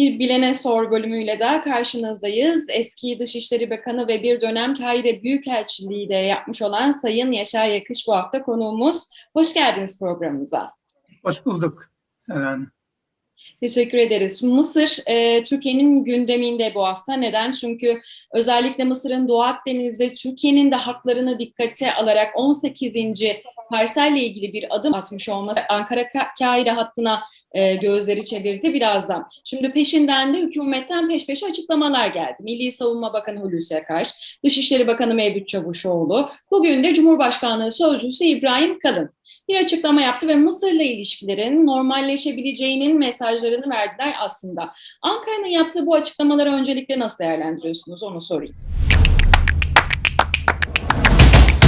Bir Bilene Sor bölümüyle de karşınızdayız. Eski Dışişleri Bakanı ve bir dönem Kahire Büyükelçiliği de yapmış olan Sayın Yaşar Yakış bu hafta konuğumuz. Hoş geldiniz programımıza. Hoş bulduk Selen. Teşekkür ederiz. Mısır e, Türkiye'nin gündeminde bu hafta. Neden? Çünkü özellikle Mısır'ın Doğu Akdeniz'de Türkiye'nin de haklarını dikkate alarak 18. parselle ilgili bir adım atmış olması Ankara-Kahire hattına e, gözleri çevirdi birazdan. Şimdi peşinden de hükümetten peş peşe açıklamalar geldi. Milli Savunma Bakanı Hulusi Akar, Dışişleri Bakanı Mevlüt Çavuşoğlu, bugün de Cumhurbaşkanlığı Sözcüsü İbrahim Kalın bir açıklama yaptı ve Mısır'la ilişkilerin normalleşebileceğinin mesajlarını verdiler aslında. Ankara'nın yaptığı bu açıklamaları öncelikle nasıl değerlendiriyorsunuz onu sorayım.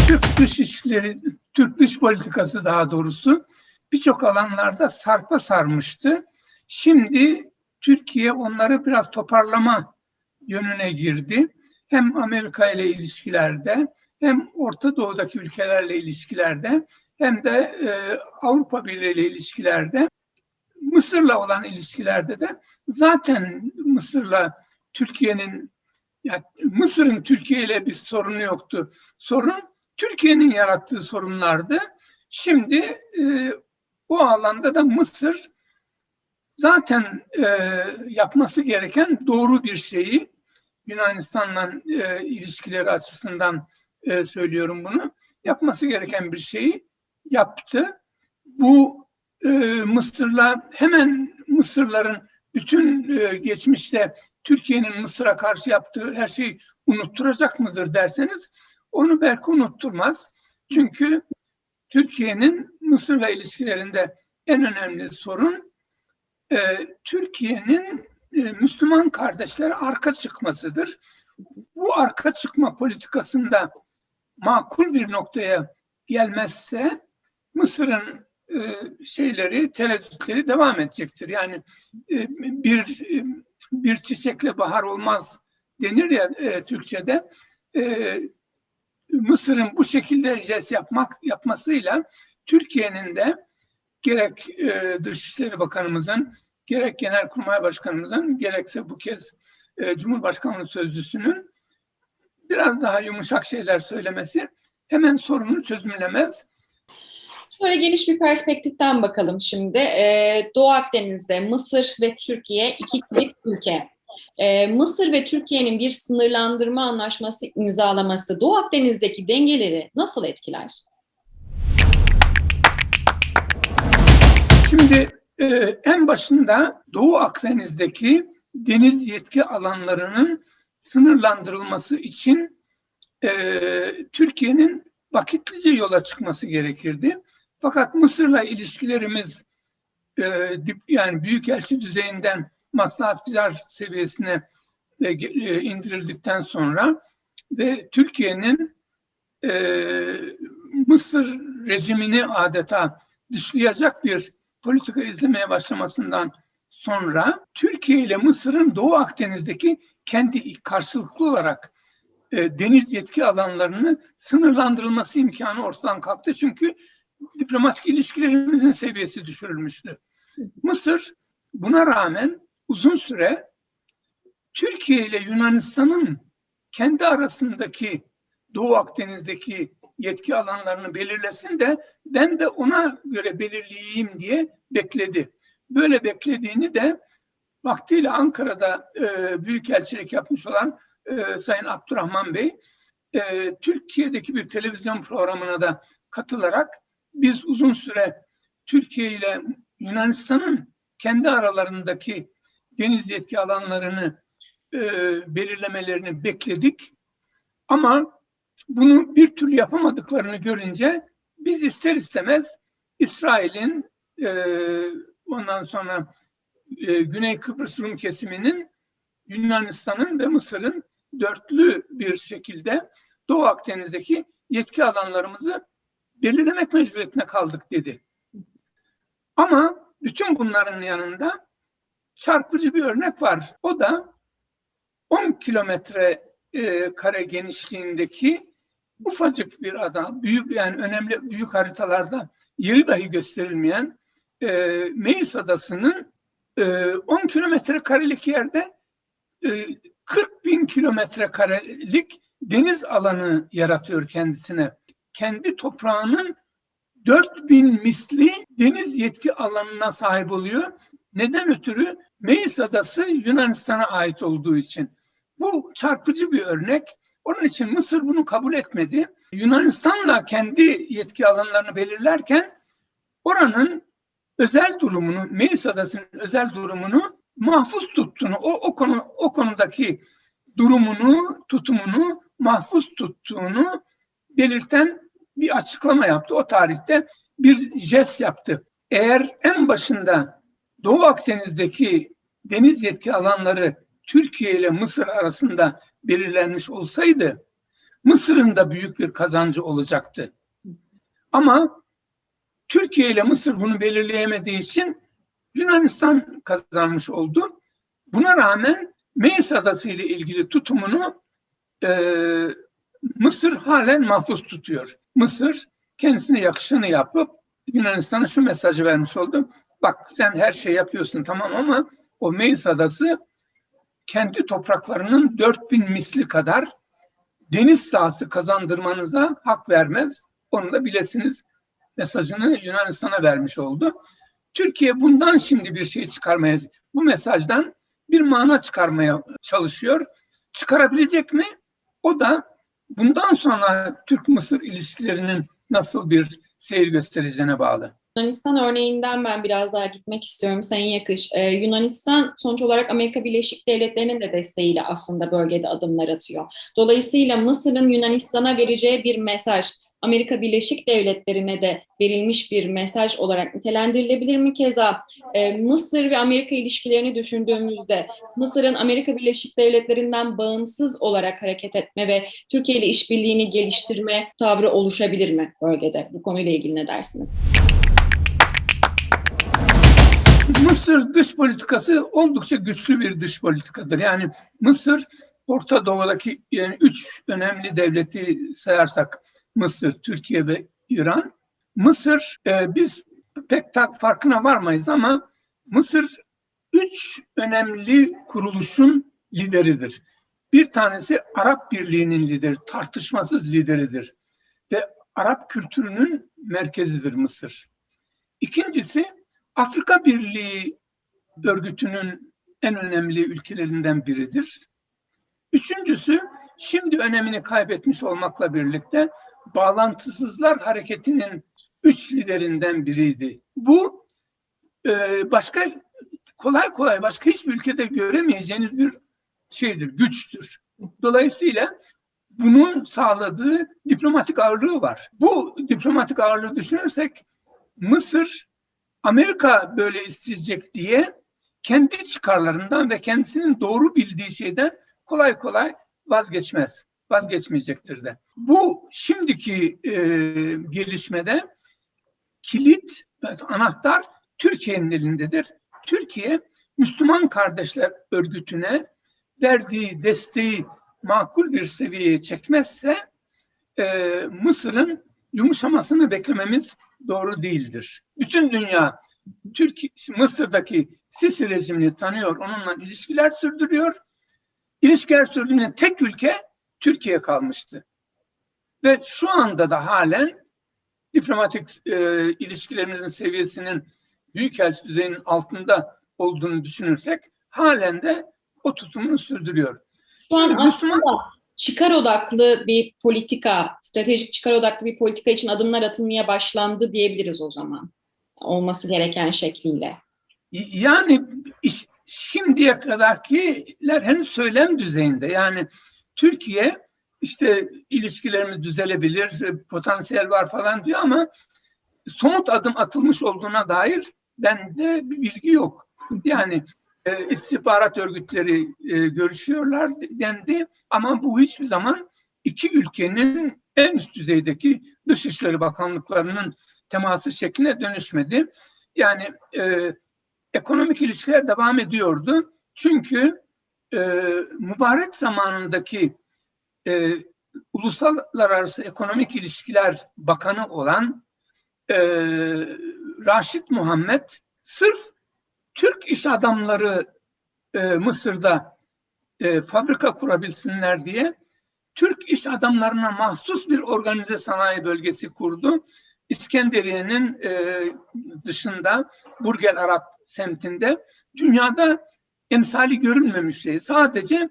Türk dış işleri, Türk dış politikası daha doğrusu birçok alanlarda sarpa sarmıştı. Şimdi Türkiye onları biraz toparlama yönüne girdi. Hem Amerika ile ilişkilerde hem Orta Doğu'daki ülkelerle ilişkilerde hem de e, Avrupa Birliği ile ilişkilerde Mısır'la olan ilişkilerde de zaten Mısır'la Türkiye'nin yani Mısır'ın Türkiye ile bir sorunu yoktu. Sorun Türkiye'nin yarattığı sorunlardı. Şimdi e, bu alanda da Mısır zaten e, yapması gereken doğru bir şeyi Yunanistan'la e, ilişkileri açısından e, söylüyorum bunu. Yapması gereken bir şeyi yaptı. Bu e, Mısır'la hemen Mısırların bütün e, geçmişte Türkiye'nin Mısır'a karşı yaptığı her şeyi unutturacak mıdır derseniz onu belki unutturmaz. Çünkü Türkiye'nin Mısır'la ilişkilerinde en önemli sorun e, Türkiye'nin e, Müslüman kardeşlere arka çıkmasıdır. Bu arka çıkma politikasında makul bir noktaya gelmezse Mısır'ın e, şeyleri, tereddütleri devam edecektir. Yani e, bir e, bir çiçekle bahar olmaz denir ya Türkçe'de. Mısır'ın bu şekilde jest yapmak yapmasıyla Türkiye'nin de gerek Dışişleri Bakanımızın, gerek Genelkurmay Başkanımızın, gerekse bu kez Cumhurbaşkanlığı Sözcüsü'nün biraz daha yumuşak şeyler söylemesi hemen sorunu çözümlemez. Şöyle geniş bir perspektiften bakalım şimdi. Ee, Doğu Akdeniz'de Mısır ve Türkiye iki kilit ülke. Ee, Mısır ve Türkiye'nin bir sınırlandırma anlaşması imzalaması Doğu Akdeniz'deki dengeleri nasıl etkiler? Şimdi e, en başında Doğu Akdeniz'deki deniz yetki alanlarının sınırlandırılması için e, Türkiye'nin vakitlice yola çıkması gerekirdi. Fakat Mısır'la ilişkilerimiz e, yani büyükelçi düzeyinden maslahatçılar seviyesine e, indirildikten sonra ve Türkiye'nin e, Mısır rejimini adeta dışlayacak bir politika izlemeye başlamasından sonra Türkiye ile Mısır'ın Doğu Akdeniz'deki kendi karşılıklı olarak e, deniz yetki alanlarını sınırlandırılması imkanı ortadan kalktı. Çünkü diplomatik ilişkilerimizin seviyesi düşürülmüştü. Mısır buna rağmen uzun süre Türkiye ile Yunanistan'ın kendi arasındaki Doğu Akdeniz'deki yetki alanlarını belirlesin de ben de ona göre belirleyeyim diye bekledi. Böyle beklediğini de vaktiyle Ankara'da e, büyükelçilik yapmış olan e, Sayın Abdurrahman Bey e, Türkiye'deki bir televizyon programına da katılarak biz uzun süre Türkiye ile Yunanistan'ın kendi aralarındaki deniz yetki alanlarını e, belirlemelerini bekledik. Ama bunu bir türlü yapamadıklarını görünce biz ister istemez İsrail'in e, ondan sonra e, Güney Kıbrıs Rum kesiminin Yunanistan'ın ve Mısır'ın dörtlü bir şekilde Doğu Akdeniz'deki yetki alanlarımızı belirlemek mecburiyetine kaldık dedi. Ama bütün bunların yanında çarpıcı bir örnek var. O da 10 kilometre e, kare genişliğindeki ufacık bir ada, büyük yani önemli büyük haritalarda yeri dahi gösterilmeyen e, Meis Adası'nın e, 10 kilometre karelik yerde e, 40 bin kilometre karelik deniz alanı yaratıyor kendisine. Kendi toprağının 4000 misli deniz yetki alanına sahip oluyor. Neden ötürü? Meis Adası Yunanistan'a ait olduğu için. Bu çarpıcı bir örnek. Onun için Mısır bunu kabul etmedi. Yunanistan'la kendi yetki alanlarını belirlerken oranın özel durumunu, Meis Adası'nın özel durumunu mahfuz tuttuğunu, o, o, konu, o konudaki durumunu, tutumunu mahfuz tuttuğunu belirten bir açıklama yaptı. O tarihte bir jest yaptı. Eğer en başında Doğu Akdeniz'deki deniz yetki alanları Türkiye ile Mısır arasında belirlenmiş olsaydı Mısır'ın da büyük bir kazancı olacaktı. Ama Türkiye ile Mısır bunu belirleyemediği için Yunanistan kazanmış oldu. Buna rağmen Meis Adası ile ilgili tutumunu e, Mısır halen mahfuz tutuyor. Mısır kendisine yakışanı yapıp Yunanistan'a şu mesajı vermiş oldu. Bak sen her şey yapıyorsun tamam ama o Meis Adası kendi topraklarının 4000 misli kadar deniz sahası kazandırmanıza hak vermez. Onu da bilesiniz mesajını Yunanistan'a vermiş oldu. Türkiye bundan şimdi bir şey çıkarmaya, bu mesajdan bir mana çıkarmaya çalışıyor. Çıkarabilecek mi? O da bundan sonra Türk-Mısır ilişkilerinin nasıl bir seyir göstereceğine bağlı. Yunanistan örneğinden ben biraz daha gitmek istiyorum Sayın Yakış. Ee, Yunanistan sonuç olarak Amerika Birleşik Devletleri'nin de desteğiyle aslında bölgede adımlar atıyor. Dolayısıyla Mısır'ın Yunanistan'a vereceği bir mesaj, Amerika Birleşik Devletleri'ne de verilmiş bir mesaj olarak nitelendirilebilir mi? Keza e, Mısır ve Amerika ilişkilerini düşündüğümüzde Mısır'ın Amerika Birleşik Devletleri'nden bağımsız olarak hareket etme ve Türkiye ile işbirliğini geliştirme tavrı oluşabilir mi bölgede? Bu konuyla ilgili ne dersiniz? Mısır dış politikası oldukça güçlü bir dış politikadır. Yani Mısır Orta Doğu'daki yani üç önemli devleti sayarsak Mısır, Türkiye ve İran. Mısır e, biz pek tak farkına varmayız ama Mısır üç önemli kuruluşun lideridir. Bir tanesi Arap Birliği'nin lideri, tartışmasız lideridir ve Arap kültürünün merkezidir Mısır. İkincisi Afrika Birliği örgütünün en önemli ülkelerinden biridir. Üçüncüsü şimdi önemini kaybetmiş olmakla birlikte bağlantısızlar hareketinin üç liderinden biriydi. Bu e, başka kolay kolay başka hiçbir ülkede göremeyeceğiniz bir şeydir, güçtür. Dolayısıyla bunun sağladığı diplomatik ağırlığı var. Bu diplomatik ağırlığı düşünürsek Mısır Amerika böyle isteyecek diye kendi çıkarlarından ve kendisinin doğru bildiği şeyden kolay kolay vazgeçmez. Vazgeçmeyecektir de. Bu şimdiki e, gelişmede kilit, anahtar Türkiye'nin elindedir. Türkiye Müslüman Kardeşler Örgütü'ne verdiği desteği makul bir seviyeye çekmezse e, Mısır'ın yumuşamasını beklememiz doğru değildir. Bütün dünya Türkiye, Mısır'daki Sisi rejimini tanıyor, onunla ilişkiler sürdürüyor. İlişkiler sürdüğünden tek ülke Türkiye kalmıştı. Ve şu anda da halen diplomatik e, ilişkilerimizin seviyesinin büyükelçi düzeyinin altında olduğunu düşünürsek halen de o tutumunu sürdürüyor. Şu an Müslüman... çıkar odaklı bir politika, stratejik çıkar odaklı bir politika için adımlar atılmaya başlandı diyebiliriz o zaman. Olması gereken şekliyle. Yani şimdiye kadarkiler henüz söylem düzeyinde. Yani Türkiye işte ilişkilerimiz düzelebilir, potansiyel var falan diyor ama somut adım atılmış olduğuna dair bende bir bilgi yok. Yani e, istihbarat örgütleri e, görüşüyorlar dendi ama bu hiçbir zaman iki ülkenin en üst düzeydeki Dışişleri Bakanlıklarının teması şekline dönüşmedi. Yani e, ekonomik ilişkiler devam ediyordu. Çünkü e, mübarek zamanındaki e, Uluslararası Ekonomik İlişkiler Bakanı olan e, Raşit Muhammed sırf Türk iş adamları e, Mısır'da e, fabrika kurabilsinler diye Türk iş adamlarına mahsus bir organize sanayi bölgesi kurdu. İskenderiye'nin e, dışında Burgel Arap semtinde dünyada emsali görülmemiş şey. Sadece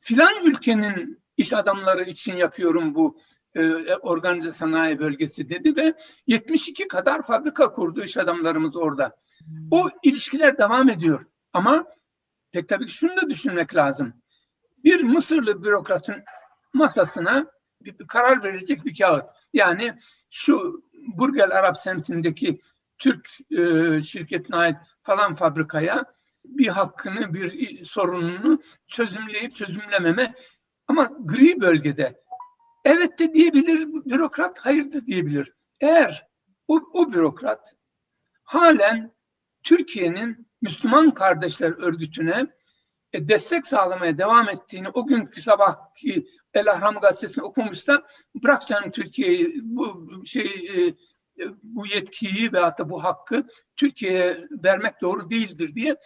filan ülkenin iş adamları için yapıyorum bu e, organize sanayi bölgesi dedi ve 72 kadar fabrika kurdu iş adamlarımız orada. O ilişkiler devam ediyor. Ama pek tabii ki şunu da düşünmek lazım. Bir Mısırlı bürokratın masasına bir, bir karar verecek bir kağıt. Yani şu Burgel Arap semtindeki Türk e, şirketine ait falan fabrikaya bir hakkını, bir sorununu çözümleyip çözümlememe ama gri bölgede evet de diyebilir bürokrat, hayır da diyebilir. Eğer o, o bürokrat halen Türkiye'nin Müslüman Kardeşler Örgütü'ne e, destek sağlamaya devam ettiğini o günkü sabahki El Ahram gazetesini okumuşsa bırak canım Türkiye'yi bu şey e, bu yetkiyi ve hatta bu hakkı Türkiye'ye vermek doğru değildir diye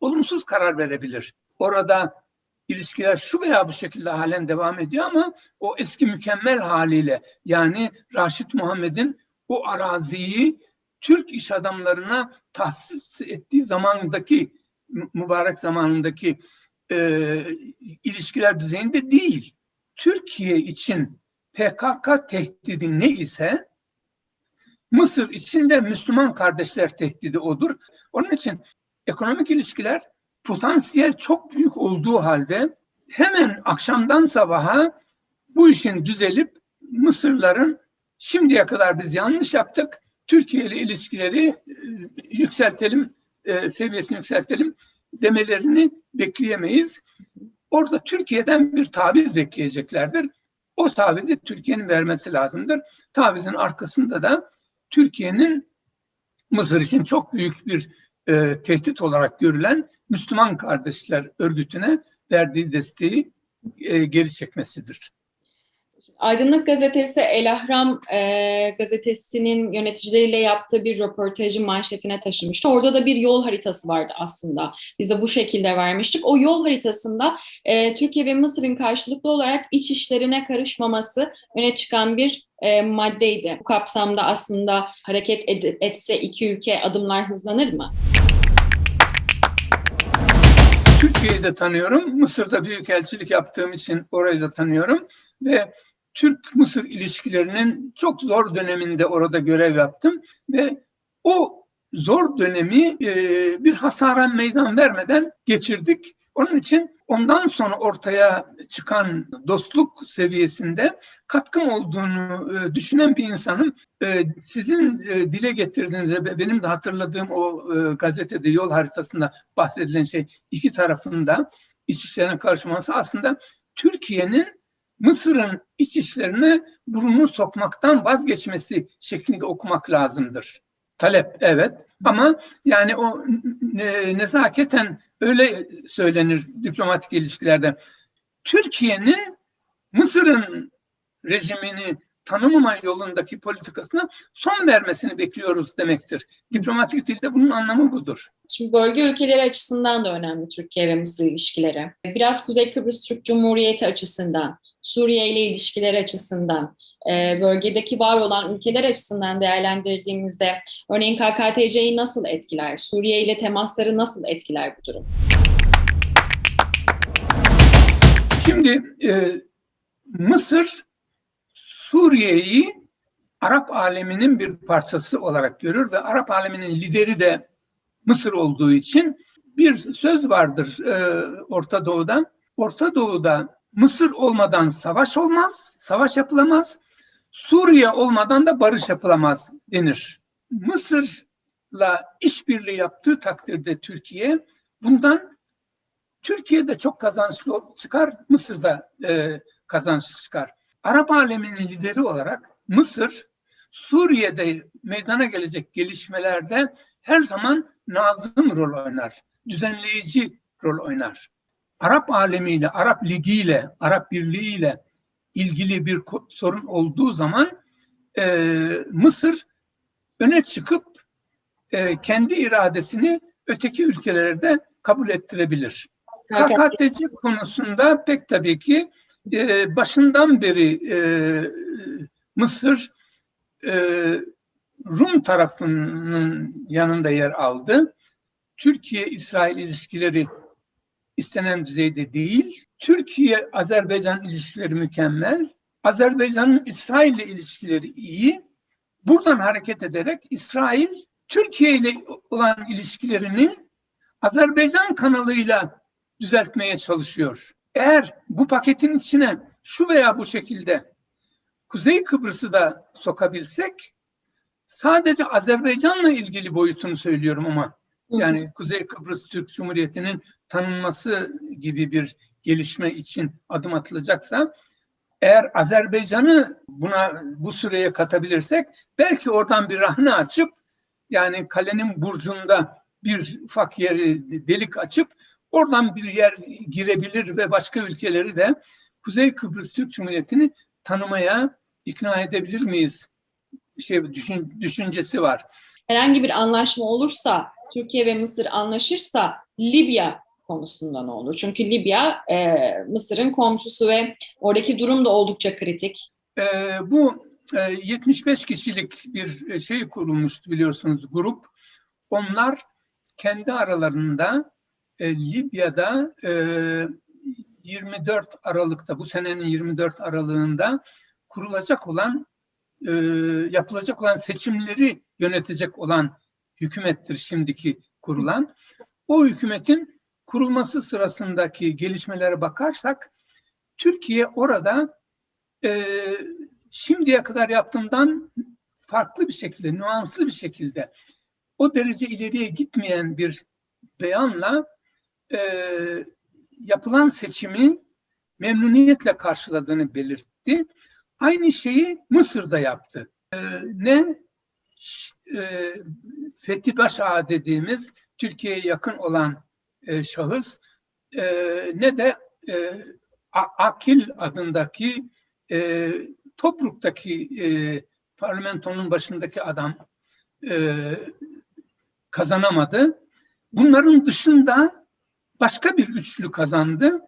olumsuz karar verebilir. Orada ilişkiler şu veya bu şekilde halen devam ediyor ama o eski mükemmel haliyle yani Raşit Muhammed'in o araziyi Türk iş adamlarına tahsis ettiği zamandaki mübarek zamanındaki e, ilişkiler düzeyinde değil. Türkiye için PKK tehdidi ne ise Mısır için de Müslüman kardeşler tehdidi odur. Onun için ekonomik ilişkiler potansiyel çok büyük olduğu halde hemen akşamdan sabaha bu işin düzelip Mısırların şimdiye kadar biz yanlış yaptık. Türkiye ile ilişkileri e, yükseltelim, e, seviyesini yükseltelim demelerini bekleyemeyiz. Orada Türkiye'den bir taviz bekleyeceklerdir. O tavizi Türkiye'nin vermesi lazımdır. Tavizin arkasında da Türkiye'nin Mısır için çok büyük bir e, tehdit olarak görülen Müslüman Kardeşler Örgütü'ne verdiği desteği e, geri çekmesidir. Aydınlık Gazetesi El Ahram e, gazetesinin yöneticileriyle yaptığı bir röportajı manşetine taşımıştı. Orada da bir yol haritası vardı aslında. Bize bu şekilde vermiştik. O yol haritasında e, Türkiye ve Mısır'ın karşılıklı olarak iç işlerine karışmaması öne çıkan bir e, maddeydi. Bu kapsamda aslında hareket ed- etse iki ülke adımlar hızlanır mı? Türkiye'yi de tanıyorum. Mısır'da büyükelçilik yaptığım için orayı da tanıyorum. Ve Türk-Mısır ilişkilerinin çok zor döneminde orada görev yaptım. Ve o zor dönemi e, bir hasara meydan vermeden geçirdik. Onun için ondan sonra ortaya çıkan dostluk seviyesinde katkım olduğunu e, düşünen bir insanım. E, sizin dile getirdiğiniz benim de hatırladığım o gazetede yol haritasında bahsedilen şey iki tarafında iç işlerine karışması aslında Türkiye'nin Mısır'ın iç işlerine burnunu sokmaktan vazgeçmesi şeklinde okumak lazımdır. Talep evet ama yani o ne, nezaketen öyle söylenir diplomatik ilişkilerde. Türkiye'nin Mısır'ın rejimini tanımama yolundaki politikasına son vermesini bekliyoruz demektir. Diplomatik dilde bunun anlamı budur. Şimdi bölge ülkeleri açısından da önemli Türkiye ve Mısır ilişkileri. Biraz Kuzey Kıbrıs Türk Cumhuriyeti açısından, Suriye ile ilişkiler açısından, e, bölgedeki var olan ülkeler açısından değerlendirdiğimizde örneğin KKTC'yi nasıl etkiler, Suriye ile temasları nasıl etkiler bu durum? Şimdi e, Mısır Suriye'yi Arap aleminin bir parçası olarak görür ve Arap aleminin lideri de Mısır olduğu için bir söz vardır e, Orta Doğu'da. Orta Doğu'da Mısır olmadan savaş olmaz, savaş yapılamaz. Suriye olmadan da barış yapılamaz denir. Mısır'la işbirliği yaptığı takdirde Türkiye bundan Türkiye'de çok kazançlı çıkar, Mısır'da e, kazançlı çıkar. Arap aleminin lideri olarak Mısır, Suriye'de meydana gelecek gelişmelerde her zaman nazım rol oynar, düzenleyici rol oynar. Arap alemiyle, Arap Ligi Arap Birliği ile ilgili bir sorun olduğu zaman e, Mısır öne çıkıp e, kendi iradesini öteki ülkelere de kabul ettirebilir. KKTC konusunda pek tabii ki e, başından beri e, Mısır e, Rum tarafının yanında yer aldı. Türkiye-İsrail ilişkileri istenen düzeyde değil. Türkiye-Azerbaycan ilişkileri mükemmel. Azerbaycan'ın İsrail ile ilişkileri iyi. Buradan hareket ederek İsrail Türkiye ile olan ilişkilerini Azerbaycan kanalıyla düzeltmeye çalışıyor. Eğer bu paketin içine şu veya bu şekilde Kuzey Kıbrıs'ı da sokabilsek sadece Azerbaycan'la ilgili boyutunu söylüyorum ama yani Kuzey Kıbrıs Türk Cumhuriyeti'nin tanınması gibi bir gelişme için adım atılacaksa eğer Azerbaycan'ı buna bu süreye katabilirsek belki oradan bir rahne açıp yani kalenin burcunda bir ufak yeri delik açıp oradan bir yer girebilir ve başka ülkeleri de Kuzey Kıbrıs Türk Cumhuriyeti'ni tanımaya ikna edebilir miyiz? Şey düşün, düşüncesi var. herhangi bir anlaşma olursa, Türkiye ve Mısır anlaşırsa Libya konusunda ne olur? Çünkü Libya e, Mısır'ın komşusu ve oradaki durum da oldukça kritik. Ee, bu e, 75 kişilik bir şey kurulmuştu biliyorsunuz grup. Onlar kendi aralarında e, Libya'da e, 24 Aralık'ta bu senenin 24 Aralığında kurulacak olan e, yapılacak olan seçimleri yönetecek olan hükümettir şimdiki kurulan. O hükümetin kurulması sırasındaki gelişmelere bakarsak Türkiye orada e, şimdiye kadar yaptığından farklı bir şekilde, nüanslı bir şekilde o derece ileriye gitmeyen bir beyanla e, yapılan seçimi memnuniyetle karşıladığını belirtti. Aynı şeyi Mısır'da yaptı. E, ne e, Fethi Başağa dediğimiz Türkiye'ye yakın olan e, şahıs e, ne de e, Akil adındaki e, Tobruk'taki e, parlamentonun başındaki adam e, kazanamadı. Bunların dışında başka bir üçlü kazandı.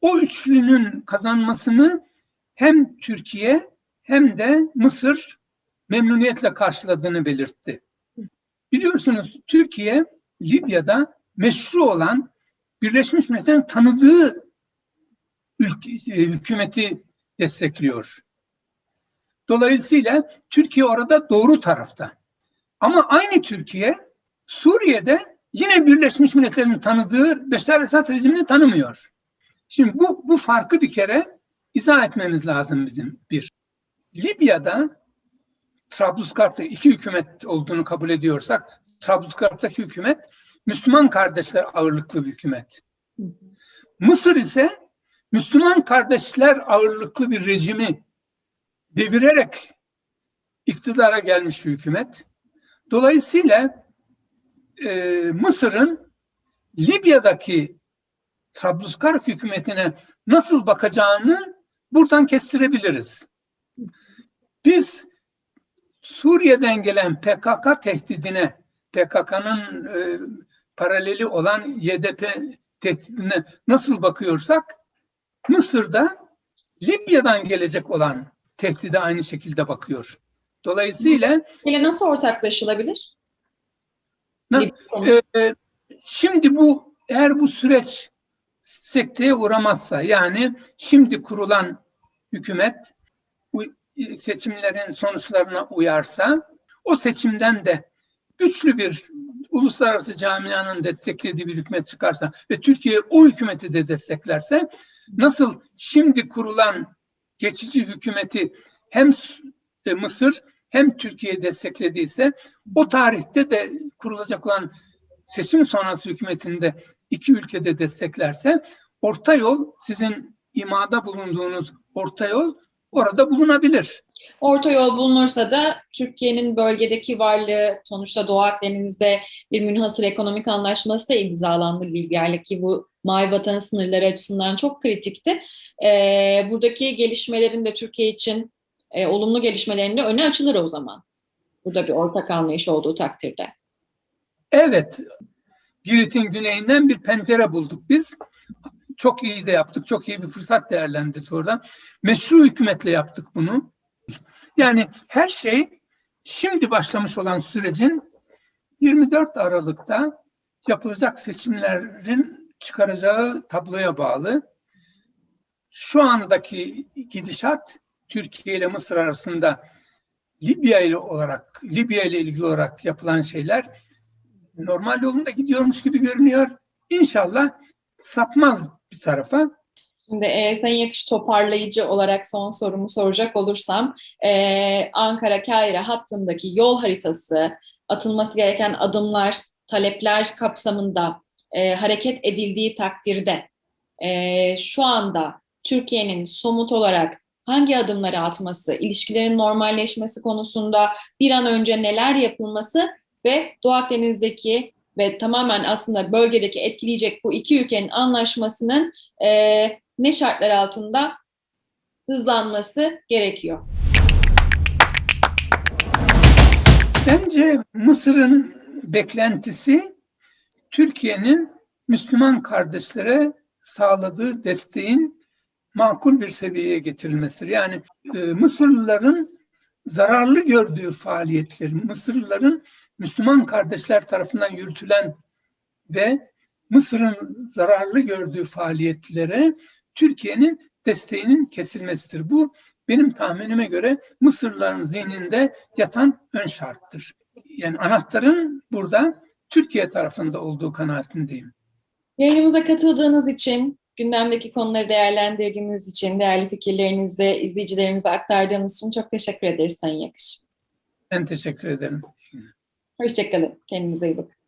O üçlünün kazanmasını hem Türkiye hem de Mısır memnuniyetle karşıladığını belirtti. Biliyorsunuz Türkiye Libya'da meşru olan Birleşmiş Milletler'in tanıdığı ülke, e, hükümeti destekliyor. Dolayısıyla Türkiye orada doğru tarafta. Ama aynı Türkiye Suriye'de yine Birleşmiş Milletler'in tanıdığı Beşar Esad rejimini tanımıyor. Şimdi bu, bu farkı bir kere izah etmemiz lazım bizim bir. Libya'da Trablusgarp'ta iki hükümet olduğunu kabul ediyorsak Trablusgarp'taki hükümet Müslüman kardeşler ağırlıklı bir hükümet. Mısır ise Müslüman kardeşler ağırlıklı bir rejimi devirerek iktidara gelmiş bir hükümet. Dolayısıyla e, Mısır'ın Libya'daki Trablusgarp hükümetine nasıl bakacağını buradan kestirebiliriz. Biz Suriye'den gelen PKK tehdidine, PKK'nın e, paraleli olan YDP tehdidine nasıl bakıyorsak, Mısır'da Libya'dan gelecek olan tehdide aynı şekilde bakıyor. Dolayısıyla Ile nasıl ortaklaşılabilir? Na- Libya konusu. e, şimdi bu eğer bu süreç sekteye uğramazsa yani şimdi kurulan hükümet bu seçimlerin sonuçlarına uyarsa o seçimden de güçlü bir uluslararası camianın desteklediği bir hükümet çıkarsa ve Türkiye o hükümeti de desteklerse nasıl şimdi kurulan geçici hükümeti hem e, Mısır hem Türkiye desteklediyse o tarihte de kurulacak olan seçim sonrası hükümetinde iki ülkede desteklerse orta yol sizin imada bulunduğunuz orta yol orada bulunabilir. Orta yol bulunursa da Türkiye'nin bölgedeki varlığı sonuçta Doğu Akdeniz'de bir münhasır ekonomik anlaşması da imzalandı Libya ile ki bu Mavi Vatan sınırları açısından çok kritikti. Ee, buradaki gelişmelerin de Türkiye için e, olumlu gelişmelerin de önü açılır o zaman. Burada bir ortak anlayış olduğu takdirde. Evet. Girit'in güneyinden bir pencere bulduk biz. Çok iyi de yaptık. Çok iyi bir fırsat değerlendirdik orada. Meşru hükümetle yaptık bunu. Yani her şey şimdi başlamış olan sürecin 24 Aralık'ta yapılacak seçimlerin çıkaracağı tabloya bağlı. Şu andaki gidişat Türkiye ile Mısır arasında Libya ile olarak Libya ile ilgili olarak yapılan şeyler normal yolunda gidiyormuş gibi görünüyor. İnşallah sapmaz bir tarafa. Şimdi e, Sayın Yakış toparlayıcı olarak son sorumu soracak olursam e, Ankara-Kahire hattındaki yol haritası, atılması gereken adımlar, talepler kapsamında e, hareket edildiği takdirde e, şu anda Türkiye'nin somut olarak hangi adımları atması, ilişkilerin normalleşmesi konusunda bir an önce neler yapılması ve Doğu Akdeniz'deki ve tamamen aslında bölgedeki etkileyecek bu iki ülkenin anlaşmasının e, ne şartlar altında hızlanması gerekiyor? Bence Mısır'ın beklentisi Türkiye'nin Müslüman kardeşlere sağladığı desteğin makul bir seviyeye getirilmesidir. Yani e, Mısırlıların zararlı gördüğü faaliyetleri, Mısırlıların Müslüman kardeşler tarafından yürütülen ve Mısır'ın zararlı gördüğü faaliyetlere Türkiye'nin desteğinin kesilmesidir. Bu benim tahminime göre Mısırlıların zihninde yatan ön şarttır. Yani anahtarın burada Türkiye tarafında olduğu kanaatindeyim. Yayınımıza katıldığınız için, gündemdeki konuları değerlendirdiğiniz için, değerli fikirlerinizi izleyicilerimize aktardığınız için çok teşekkür ederiz Sayın Yakış. Ben teşekkür ederim. Hoşçakalın. Kendinize iyi bakın.